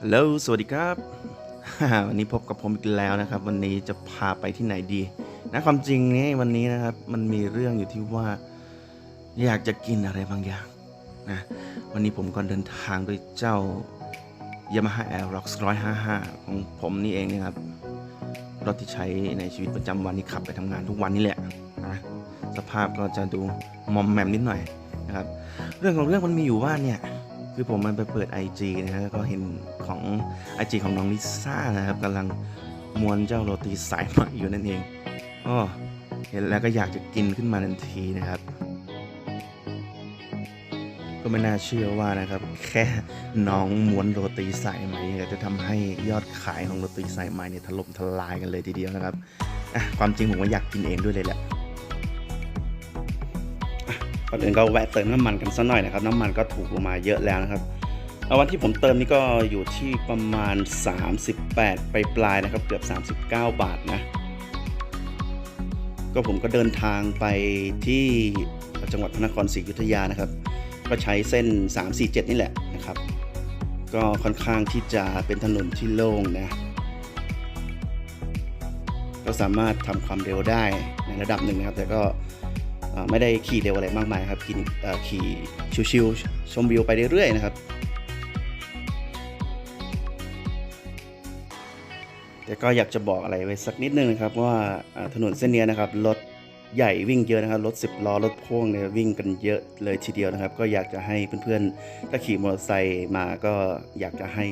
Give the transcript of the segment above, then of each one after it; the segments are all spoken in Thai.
ฮัลโหลสวัสดีครับ วันนี้พบกับผมอีกแล้วนะครับ วันนี้จะพาไปที่ไหนดี นะความจริงนี่วันนี้นะครับ มันมีเรื่องอยู่ที่ว่า อยากจะกินอะไรบางอย่างนะวันนี้ผมก็เดินทางด้วยเจ้า Yamaha Aerox 155ของผมนี่เองนะครับรถที่ใช้ในชีวิตประจำวันที่ขับไปทำงานทุกวันนี่แหละนะสภาพก็จะดูมอมแมมนิดหน่อยนะครับ เรื่องของเรื่องมันมีอยู่ว่าเนี่ย คือผมมันไปเปิด IG นะฮะก็เห็นของ IG ของน้องลิซ่านะครับกำลังม้วนเจ้าโรตีสายไหมอยู่นั่นเองก็เห็นแล้วก็อยากจะกินขึ้นมาทันทีนะครับ ก็ไม่น่าเชื่อว่านะครับ แค่น้องม้วนโรตีสายไหม่จะทำให้ยอดขายของโรตีสายไหมเนี่ยถล่มทลายกันเลยทีเดียวนะครับความจริงผมก็อยากกินเองด้วยเลยแหละ ก่อนอื่นก็แวะเติมน้ำมันกันสักหน่อยนะครับ น้ำมันก็ถูกลงมาเยอะแล้วนะครับวันที่ผมเติมนี่ก็อยู่ที่ประมาณ 38 ไปปลายนะครับ เกือบ 39 บาทนะ ก็ผมก็เดินทางไปที่จังหวัดพระนครศรีอยุธยานะครับ ก็ใช้เส้น 347 นี่แหละนะครับ ก็ค่อนข้างที่จะเป็นถนนที่โล่งนะก็สามารถทำความเร็วได้ในระดับหนึ่งนะครับ แต่ก็ ไม่ได้ขี่เร็วอะไรมากมายครับขี่ขี่ชิวๆชมวิวไปเรื่อยๆนะครับ แต่ก็อยากจะบอกอะไรไว้สักนิดนึงนะครับว่าถนนเส้นนี้นะครับรถใหญ่วิ่งเยอะนะครับรถ 10 ล้อรถพ่วงเนี่ยวิ่งกันเยอะเลยทีเดียวนะครับ ก็อยากจะให้เพื่อนๆถ้าขี่มอเตอร์ไซค์มาก็อยากจะให้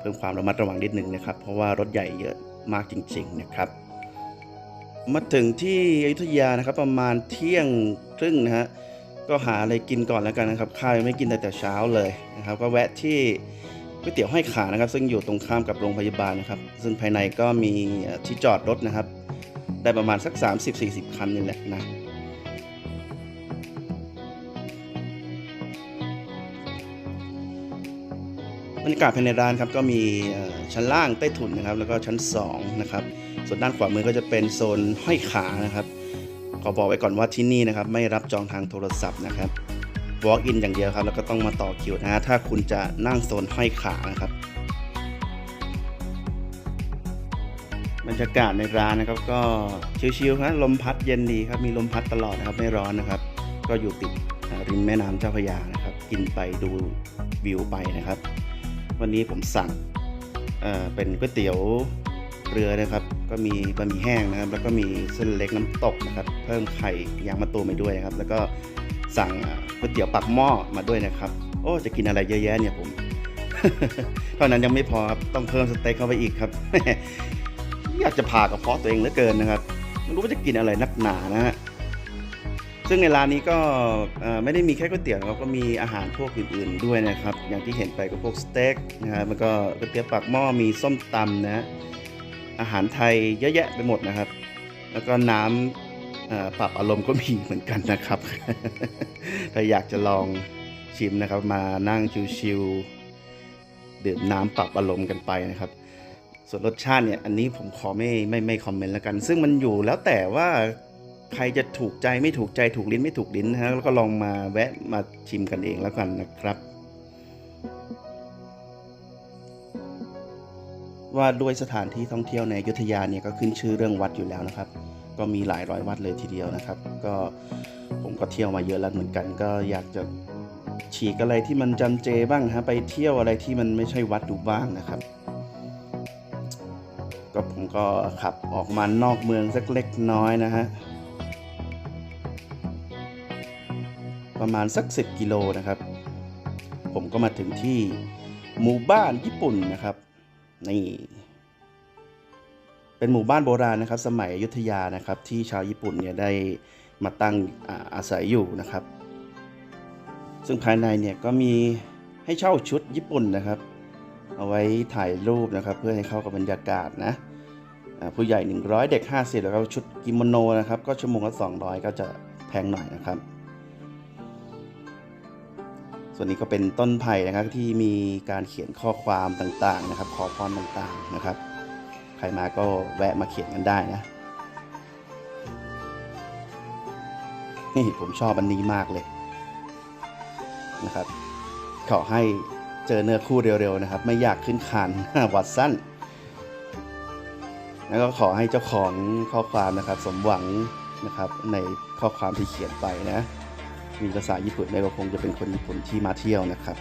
เพิ่มความระมัดระวังนิดนึงนะครับ เพราะว่ารถใหญ่เยอะมากจริง ๆ นะครับ มาถึงที่อยุธยานะครับ ประมาณเที่ยงครึ่งนะฮะก็หาอะไรกินก่อนแล้วกันนะครับข้าวยังไม่กินแต่แต่เช้าเลยนะครับ ก็แวะที่ก๋วยเตี๋ยวห้อยขานะครับ ซึ่งอยู่ตรงข้ามกับโรงพยาบาลนะครับ ซึ่งภายในก็มีที่จอดรถนะครับ ได้ประมาณสัก 30-40 คันนี่แหละนะบรรยากาศภายในร้านครับก็มีชั้นล่างใต้ถุนนะครับ แล้วก็ชั้น2นะครับ ส่วนด้านขวามือก็จะเป็นโซนห้อยขานะครับ ขอบอกไว้ก่อนว่าที่นี่นะครับไม่รับจองทางโทรศัพท์นะครับ walk in อย่างเดียวครับ แล้วก็ต้องมาต่อคิวนะฮะถ้าคุณจะนั่งโซนห้อยขานะครับ บรรยากาศในร้านนะครับ ก็ชิลๆครับลมพัดเย็นดีครับ มีลมพัดตลอดนะครับไม่ร้อนนะครับ ก็อยู่ติดริมแม่น้ำเจ้าพระยานะครับ กินไปดูวิวไปนะครับ วันนี้ผมสั่งเเป็นก๋วยเตี๋ยว เรือนะครับ ก็มีบะหมี่แห้งนะครับ แล้วก็มีเส้นเล็กน้ำตกนะครับ เพิ่มไข่ยางมะตูมไปด้วยนะครับ แล้วก็สั่งก๋วยเตี๋ยวปักหม้อมาด้วยนะครับ โอ้จะกินอะไรเยอะแยะเนี่ยผมเท่านั้นยังไม่พอครับต้องเพิ่มสเต็กเข้าไปอีกครับอยากจะผ่ากระเพาะตัวเองเหลือเกินนะครับไม่รู้ว่าจะกินอะไรนักหนานะฮะซึ่งในร้านนี้ก็ไม่ได้มีแค่ก๋วยเตี๋ยวนะครับก็มีอาหารพวกอื่นๆด้วยนะครับ อย่างที่เห็นไปก็พวกสเต็กนะครับมันก็ก๋วยเตี๋ยวปากหม้อมีส้มตำนะ อาหารไทยเยอะแยะไปหมดนะครับ แล้วก็น้ำปรับอารมณ์ก็มีเหมือนกันนะครับ ถ้าอยากจะลองชิมนะครับ มานั่งชิวๆดื่มน้ำปรับอารมณ์กันไปนะครับ ส่วนรสชาติเนี่ยอันนี้ผมขอไม่ไม่ไม่คอมเมนต์แล้วกัน ซึ่งมันอยู่แล้วแต่ว่าใครจะถูกใจไม่ถูกใจถูกลิ้นไม่ถูกลิ้นนะฮะแล้วก็ลองมาแวะมาชิมกันเองแล้วกันนะครับ ว่าด้วยสถานที่ท่องเที่ยวในยุธยาเนี่ยก็ขึ้นชื่อเรื่องวัดอยู่แล้วนะครับ ก็มีหลายร้อยวัดเลยทีเดียวนะครับ ก็ผมก็เที่ยวมาเยอะแล้วเหมือนกัน ก็อยากจะฉีกอะไรที่มันจำเจบ้างฮะไปเที่ยวอะไรที่มันไม่ใช่วัดดูบ้างนะครับ ก็ผมก็ขับออกมานอกเมืองสักเล็กน้อยนะฮะประมาณสัก 10 กิโลนะครับ ผมก็มาถึงที่หมู่บ้านญี่ปุ่นนะครับ นี่ เป็นหมู่บ้านโบราณนะครับ สมัยอยุธยานะครับ ที่ชาวญี่ปุ่นเนี่ยได้มาตั้งอาอาศัยอยู่นะครับ ซึ่งภายในเนี่ยก็มีให้เช่าชุดญี่ปุ่นนะครับ เอาไว้ถ่ายรูปนะครับ เพื่อให้เข้ากับบรรยากาศนะผู้ใหญ่ 100 เด็ก 50 แล้วก็ชุดกิโมโนนะครับ ก็ชั่วโมงละ200 ก็จะแพงหน่อยนะครับ ส่วนนี้ก็เป็นต้นไผ่นะครับที่มีการเขียนข้อความต่างๆนะครับ ขอพรต่างๆนะครับ ใครมาก็แวะมาเขียนกันได้นะนี่ผมชอบอันนี้มากเลยนะครับ ขอให้เจอเนื้อคู่เร็วๆนะครับ ไม่อยากขึ้นคานวัดสั้น แล้วก็ขอให้เจ้าของข้อความนะครับ สมหวังนะครับในข้อความที่เขียนไปนะ มีภาษาญี่ปุ่นเนี่ยก็คงจะเป็นคนญี่ปุ่นที่มาเที่ยวนะครับ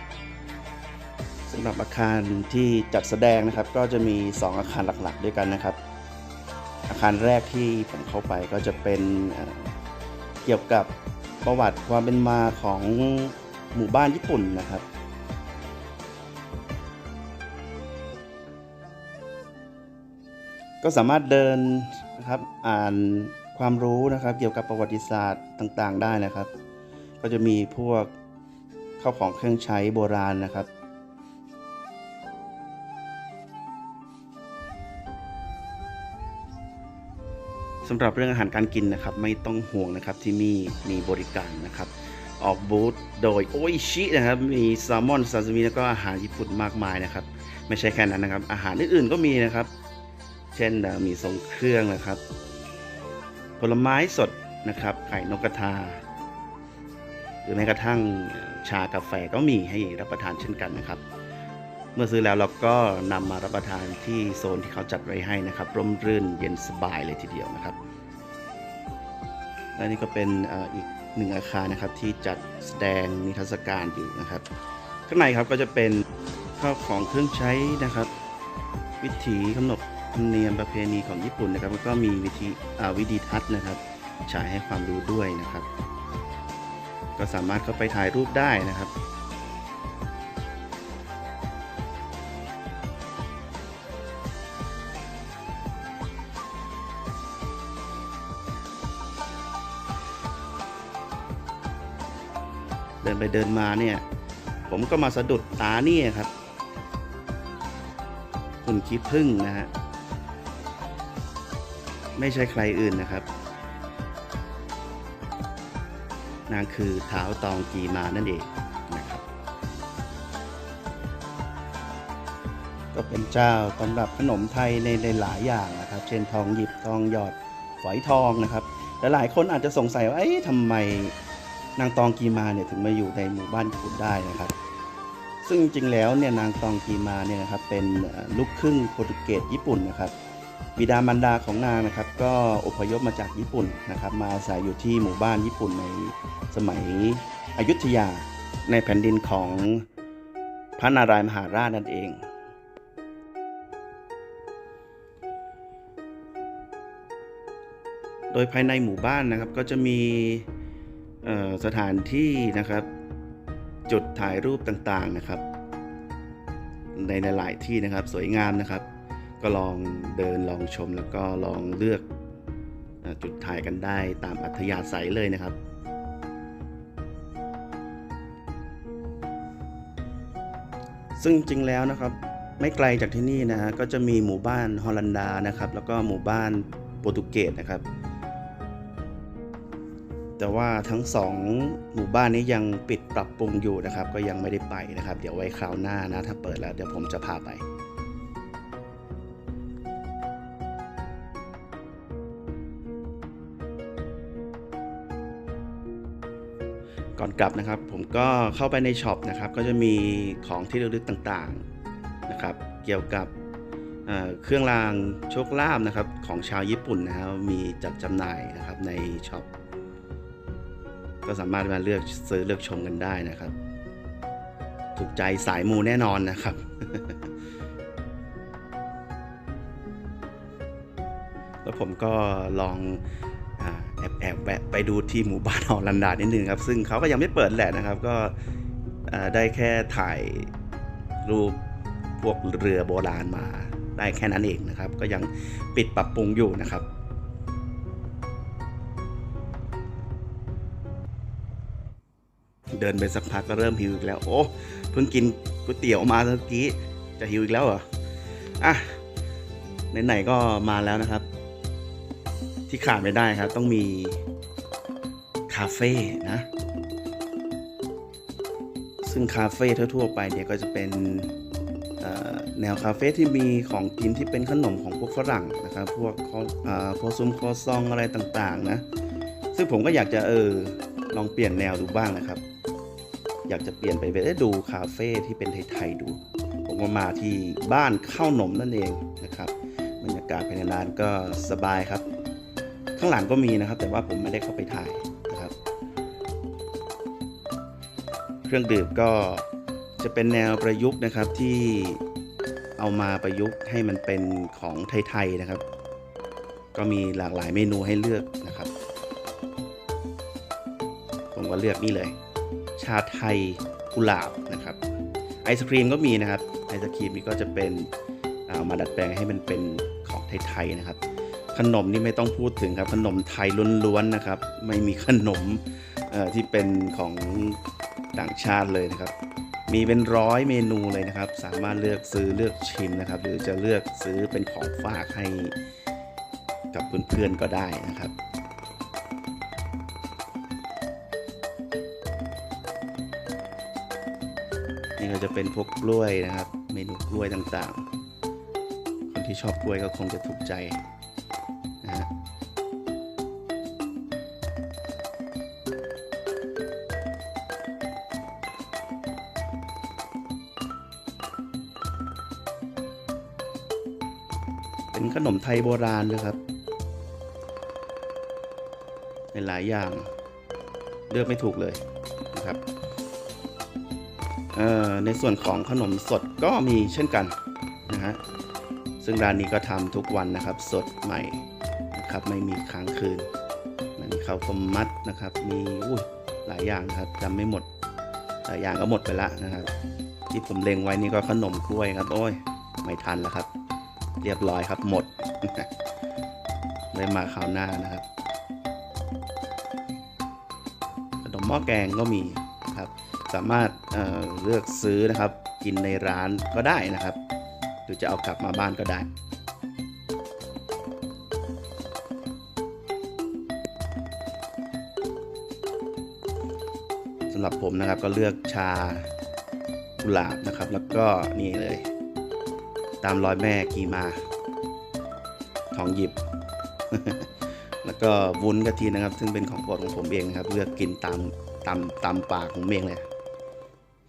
สำหรับอาคารที่จัดแสดงนะครับ ก็จะมี 2 อาคารหลักๆ ด้วยกันนะครับ อาคารแรกที่ผมเข้าไปก็จะเป็นเเกี่ยวกับประวัติความเป็นมาของหมู่บ้านญี่ปุ่นนะครับก็สามารถเดินนะครับอ่านความรู้นะครับ เกี่ยวกับประวัติศาสตร์ต่างๆ ได้นะครับ ก็จะมีพวกข้าวของเครื่องใช้โบราณนะครับ สำหรับเรื่องอาหารการกินนะครับ ไม่ต้องห่วงนะครับที่นี่มีบริการนะครับ ออกบูธโดยโออิชินะครับ มีแซลมอนซาซิมิแล้วก็อาหารญี่ปุ่นมากมายนะครับ ไม่ใช่แค่นั้นนะครับ อาหารอื่นๆก็มีนะครับ เช่นมีทรงเครื่องนะครับ ผลไม้สดนะครับไข่นกกระทา หรือแม้กระทั่งชากาแฟก็มีให้รับประทานเช่นกันนะครับ เมื่อซื้อแล้วเราก็นำมารับประทานที่โซนที่เขาจัดไว้ให้นะครับ ร่มรื่นเย็นสบายเลยทีเดียวนะครับและนี่ก็เป็นอีกหนึ่งอาคารนะครับที่จัดแสดงนิทรรศการอยู่นะครับ ข้างในครับก็จะเป็นข้าวของเครื่องใช้นะครับ วิถีขนบธรรมเนียมประเพณีของญี่ปุ่นนะครับแล้วก็มีวิธีวิดีทัศน์นะครับ ฉายให้ความรู้ด้วยนะครับ ก็สามารถเข้าไปถ่ายรูปได้นะครับเดินไปเดินมาเนี่ย ผมก็มาสะดุดตาเนี่ยครับหุ่นขี้ผึ้งนะฮะ ไม่ใช่ใครอื่นนะครับ นางคือเท้าตองกีมานั่นเองนะครับ ก็เป็นเจ้าตำรับขนมไทยในหลายอย่างนะครับ เช่นทองหยิบทองหยอดฝอยทองนะครับและหลายคนอาจจะสงสัยว่าเอ๊ะทำไมนางตองกีมาเนี่ยถึงมาอยู่ในหมู่บ้านญี่ปุ่นได้นะครับ ซึ่งจริงแล้วเนี่ยนางตองกีมาเนี่ยนะครับเป็นลูกครึ่งโปรตุเกสญี่ปุ่นนะครับ บิดามารดาของนางนะครับ ก็อพยพมาจากญี่ปุ่นนะครับ มาอาศัยอยู่ที่หมู่บ้านญี่ปุ่นในสมัยอยุธยาในแผ่นดินของพระนารายมหาราชนั่นเอง โดยภายในหมู่บ้านนะครับก็จะมีสถานที่นะครับ จุดถ่ายรูปต่างๆนะครับ ในหลายๆที่นะครับสวยงามนะครับ ก็ลองเดินลองชมแล้วก็ลองเลือกจุดถ่ายกันได้ตามอัธยาศัยเลยนะครับ ซึ่งจริงแล้วนะครับไม่ไกลจากที่นี่นะฮะก็จะมีหมู่บ้านฮอลันดานะครับ แล้วก็หมู่บ้านโปรตุเกสนะครับ แต่ว่าทั้งสองหมู่บ้านนี้ยังปิดปรับปรุงอยู่นะครับ ก็ยังไม่ได้ไปนะครับ เดี๋ยวไว้คราวหน้านะ ถ้าเปิดแล้วเดี๋ยวผมจะพาไป ก่อนกลับนะครับ ผมก็เข้าไปในช็อปนะครับ ก็จะมีของที่ระลึกต่างๆนะครับ เกี่ยวกับเเครื่องรางโชคลาภนะครับของชาวญี่ปุ่นนะครับมีจัดจำหน่ายนะครับในช็อปก็สามารถมาเลือกซื้อเลือกชมกันได้นะครับ ถูกใจสายมูแน่นอนนะครับ แล้วผมก็ลอง แอบแวะไปดูที่หมู่บ้านฮอลันดานิดนึงครับ ซึ่งเขาก็ยังไม่เปิดแหละนะครับ ก็ได้แค่ถ่ายรูปพวกเรือโบราณมาได้แค่นั้นเองนะครับ ก็ยังปิดปรับปรุงอยู่นะครับเดินไปสักพักก็เริ่มหิวอีกแล้ว โอ้ เพิ่งกินก๋วยเตี๋ยวมาเมื่อกี้ จะหิวอีกแล้วเหรอ อะ ไหนๆก็มาแล้วนะครับ ที่ขาดไม่ได้ครับ ต้องมีคาเฟ่นะ ซึ่งคาเฟ่ทั่วๆไปเนี่ยก็จะเป็นแนวคาเฟ่ที่มีของกินที่เป็นขนมของพวกฝรั่งนะครับ พวกคออ่าโคซุมโคซองอะไรต่างๆนะ ซึ่งผมก็อยากจะเออลองเปลี่ยนแนวดูบ้างนะครับ อยากจะเปลี่ยนไปเอ๊ะดูคาเฟ่ที่เป็นไทยๆดู ผมก็มาที่บ้านข้าวหนมนั่นเองนะครับบรรยากาศภายในร้านก็สบายครับ ข้างหลังก็มีนะครับ แต่ว่าผมไม่ได้เข้าไปถ่ายนะครับ เครื่องดื่มก็จะเป็นแนวประยุกต์นะครับที่เอามาประยุกต์ให้มันเป็นของไทยๆนะครับ ก็มีหลากหลายเมนูให้เลือกนะครับ ผมก็เลือกนี่เลย ชาไทยกุหลาบนะครับไอศครีมก็มีนะครับไอศครีมนี่ก็จะเป็นเอามาดัดแปลงให้มันเป็นของไทยๆนะครับ ขนมนี่ไม่ต้องพูดถึงครับ ขนมไทยล้วนๆนะครับ ไม่มีขนมที่เป็นของต่างชาติเลยนะครับ มีเป็นร้อยเมนูเลยนะครับ สามารถเลือกซื้อเลือกชิมนะครับ หรือจะเลือกซื้อเป็นของฝากให้กับเพื่อนๆก็ได้นะครับนี่ก็จะเป็นพวกกล้วยนะครับ เมนูกล้วยต่างๆ คนที่ชอบกล้วยก็คงจะถูกใจ ไทยโบราณเลยครับในหลายอย่างเลือกไม่ถูกเลยนะครับในส่วนของขนมสดก็มีเช่นกันนะฮะซึ่งร้านนี้ก็ทำทุกวันนะครับสดใหม่นะครับไม่มีค้างคืนมีข้าวต้มมัดนะครับมีอุ้ยหลายอย่างครับจำไม่หมดหลายอย่างก็หมดไปละนะครับ ที่ผมเล็งไว้นี่ก็ขนมกล้วยครับโอ้ยไม่ทันแล้วครับ เรียบร้อยครับหมดเลยมาคราวหน้านะครับขนมหม้อแกงก็มีครับ สามารถเเลือกซื้อนะครับ กินในร้านก็ได้นะครับหรือจะเอากลับมาบ้านก็ได้สำหรับผมนะครับก็เลือกชากุหลาบนะครับ แล้วก็นี่เลย ตามรอยแม่กีมา ทองหยิบ แล้วก็วุ้นกะทินะครับ ซึ่งเป็นของโปรดของผมเองนะครับ เลือกกินตามตามตามปากของผมเองเลย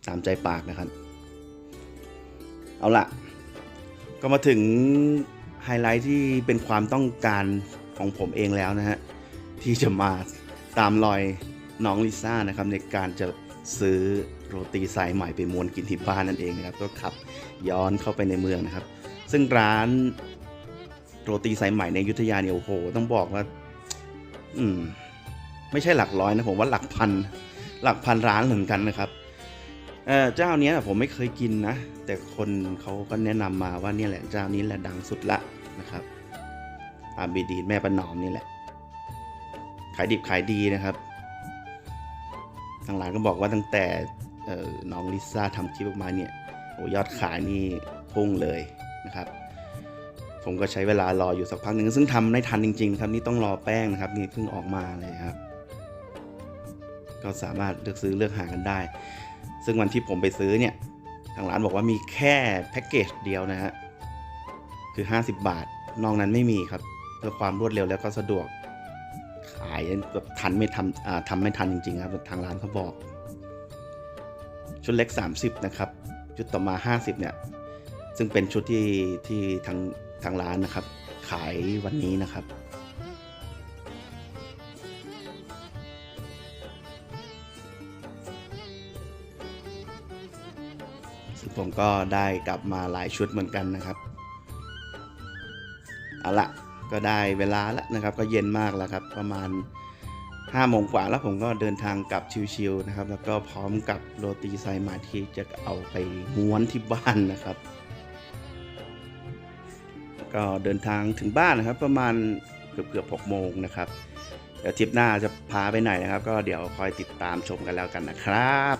ตามใจปากนะครับ เอาละก็มาถึงไฮไลท์ที่เป็นความต้องการของผมเองแล้วนะฮะ ที่จะมาตามรอยน้องลิซ่านะครับในการจะ ซื้อโรตีสายใหม่ไปม้วนกินที่บ้านนั่นเองนะครับ ก็ขับย้อนเข้าไปในเมืองนะครับ ซึ่งร้านโรตีสายใหม่ในยุทธยาเนี่ยโอ้โห ต้องบอกว่า อืม ไม่ใช่หลักร้อยนะผมว่าหลักพัน หลักพันร้านเหมือนกันนะครับเออเจ้านี้ผมไม่เคยกินนะ แต่คนเขาก็แนะนำมาว่าเนี่ยแหละเจ้านี้แหละดังสุดละนะครับอาบีดีแม่ประนอมนี่แหละ ขายดิบขายดีนะครับ ทางร้านก็บอกว่าตั้งแต่น้องลิซ่าทำคลิปออกมาเนี่ยโอยอดขายนี่พุ่งเลยนะครับ ผมก็ใช้เวลารออยู่สักพักหนึ่งซึ่งทำไม่ทันจริง ๆ ครับนี่ต้องรอแป้งนะครับนี่เพิ่งออกมาเลยครับ ก็สามารถเลือกซื้อเลือกหากันได้ ซึ่งวันที่ผมไปซื้อเนี่ยทางร้านบอกว่ามีแค่แพ็กเกจเดียวนะฮะคือ 50 บาท นอกนั้นไม่มีครับ เพื่อความรวดเร็วแล้วก็สะดวก ขายแบบทันไม่ทำทำไม่ทันจริงๆครับทางร้านเขาบอก ชุดเล็ก 30 นะครับ ชุดต่อมา 50 เนี่ย ซึ่งเป็นชุดที่ที่ทางทางร้านนะครับ ขายวันนี้นะครับซึ่งผมก็ได้กลับมาหลายชุดเหมือนกันนะครับ เอาละ ก็ได้เวลาแล้วนะครับ ก็เย็นมากแล้วครับประมาณ5โมงกว่าแล้วผมก็เดินทางกลับชิวๆนะครับ แล้วก็พร้อมกับโรตีไซมาที่จะเอาไปม้วนที่บ้านนะครับ ก็เดินทางถึงบ้านนะครับ ประมาณเกือบเกือบ6โมงนะครับเดี๋ยวทริปหน้าจะพาไปไหนนะครับ ก็เดี๋ยวคอยติดตามชมกันแล้วกันนะครับ